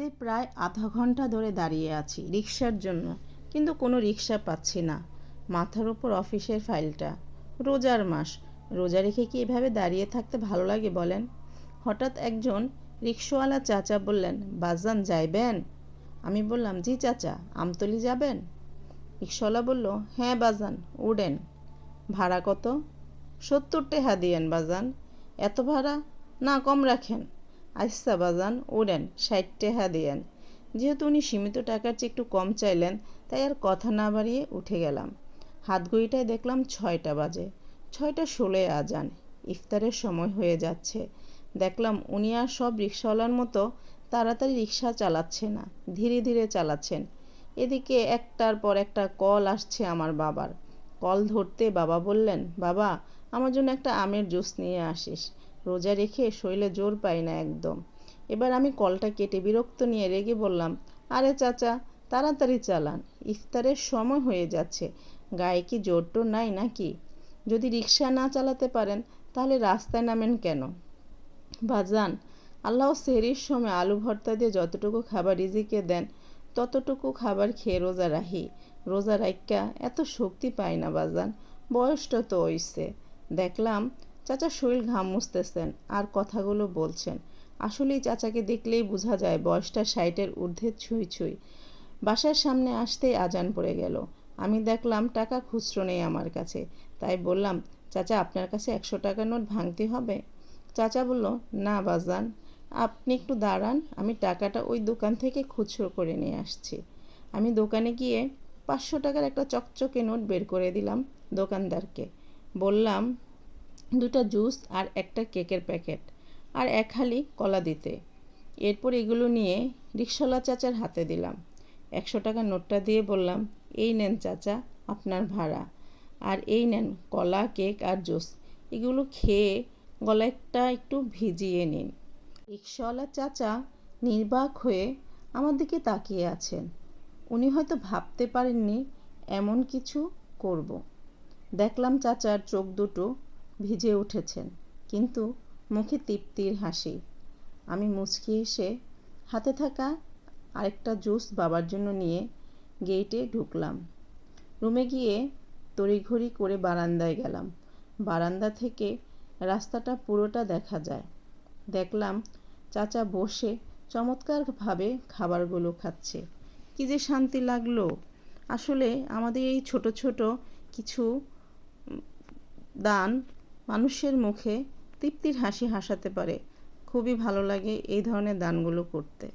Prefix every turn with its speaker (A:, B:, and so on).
A: রোদে প্রায় আধা ঘণ্টা ধরে দাঁড়িয়ে আছি রিক্সার জন্য। কিন্তু কোনো রিক্সা পাচ্ছি না। মাথার ওপর অফিসের ফাইলটা। রোজার মাস। রোজা রেখে কি এভাবে দাঁড়িয়ে থাকতে ভালো লাগে বলেন? হঠাৎ একজন রিক্সাওয়ালা চাচা বললেন, বাজান যাইবেন? আমি বললাম, জি চাচা, আমতলি যাবেন? রিক্সাওয়ালা বলল হ্যাঁ বাজান, উডেন। ভাড়া কত? সত্তর টেহা দিয়েন বাজান। এত ভাড়া? না, কম রাখেন। আচ্ছা বাজান, ওড়েন, ষাট টেহা দিয়েন যেহেতু উনি সীমিত টাকার চেয়ে একটু কম চাইলেন, তাই আর কথা না বাড়িয়ে উঠে গেলাম। হাত ঘড়িটায় দেখলাম ছয়টা বাজে। ছয়টা ষোলোয় আজান। ইফতারের সময় হয়ে যাচ্ছে। দেখলাম উনি আর সব রিক্সাওয়ালার মতো তাড়াতাড়ি রিক্সা চালাচ্ছে না, ধীরে ধীরে চালাচ্ছেন। এদিকে একটার পর একটা কল আসছে আমার বাবার। কল ধরতে বাবা বললেন, বাবা, আমার জন্য একটা আমের জুস নিয়ে আসিস। রোজা রেখে শরীরে জোর পাই না একদম। এবার আমি কলটা কেটে বিরক্ত নিয়ে রেগে বললাম, আরে চাচা, তাড়াতাড়ি চালান, ইফতারের সময় হয়ে যাচ্ছে, গায়ে কি জোর টোর নাই নাকি? যদি রিক্সা না চালাতে পারেন, তাহলে রাস্তায় নামেন কেন? বাজান আল্লাহ সেহরির সময় আলু ভর্তা দিয়ে যতটুকু খাবার রিজিকে দেন, ততটুকু খাবার খেয়ে রোজা রাখি। রোজা রাইকা এত শক্তি পায় না বাজান বয়সটা তো হইছে। দেখলাম চাচা শরীর ঘাম মুছতেছেন আর কথাগুলো বলছেন। আসলেই চাচাকে দেখলেই বোঝা যায় বয়সটা ষাটের ঊর্ধ্বে ছুঁই ছুঁই। বাসার সামনে আসতেই আজান পড়ে গেল। আমি দেখলাম টাকা খুচরো নেই আমার কাছে। তাই বললাম, চাচা, আপনার কাছে একশো টাকা নোট ভাঙতে হবে? চাচা বলল, না বাজান, আপনি একটু দাঁড়ান, আমি টাকাটা ওই দোকান থেকে খুচরো করে নিয়ে আসছি। আমি দোকানে গিয়ে পাঁচশো টাকার একটা চকচকে নোট বের করে দিলাম দোকানদারকে। বললাম দুটা জুস আর একটা কেকের প্যাকেট, আর এক হালি কলা দিতে। এরপর এগুলো নিয়ে রিক্সাওয়ালা চাচার হাতে দিলাম। একশো টাকা নোটটা দিয়ে বললাম, এই নেন চাচা, আপনার ভাড়া। আর এই নেন কলা, কেক আর জুস। এগুলো খেয়ে গলাটা একটু ভিজিয়ে নিন। রিক্সাওয়ালা চাচা নির্বাক হয়ে আমার দিকে তাকিয়ে আছেন। উনি হয়তো ভাবতে পারেননি এমন কিছু করব। দেখলাম চাচার চোখ দুটো ভিজে উঠেছেন। কিন্তু মুখে তৃপ্তির হাসি। আমি মুচকি এসে হাতে থাকা আরেকটা জুস বাবার জন্য নিয়ে গেটে ঢুকলাম। রুমে গিয়ে তড়িঘড়ি করে বারান্দায় গেলাম। বারান্দা থেকে রাস্তাটা পুরোটা দেখা যায়। দেখলাম চাচা বসে চমৎকারভাবে খাবারগুলো খাচ্ছে। কি যে শান্তি লাগল। আসলে আমাদের এই ছোট ছোট কিছু দান মানুষের মুখে তৃপ্তির হাসি হাসাতে পারে। খুবই ভালো লাগে এই ধরনের দানগুলো করতে।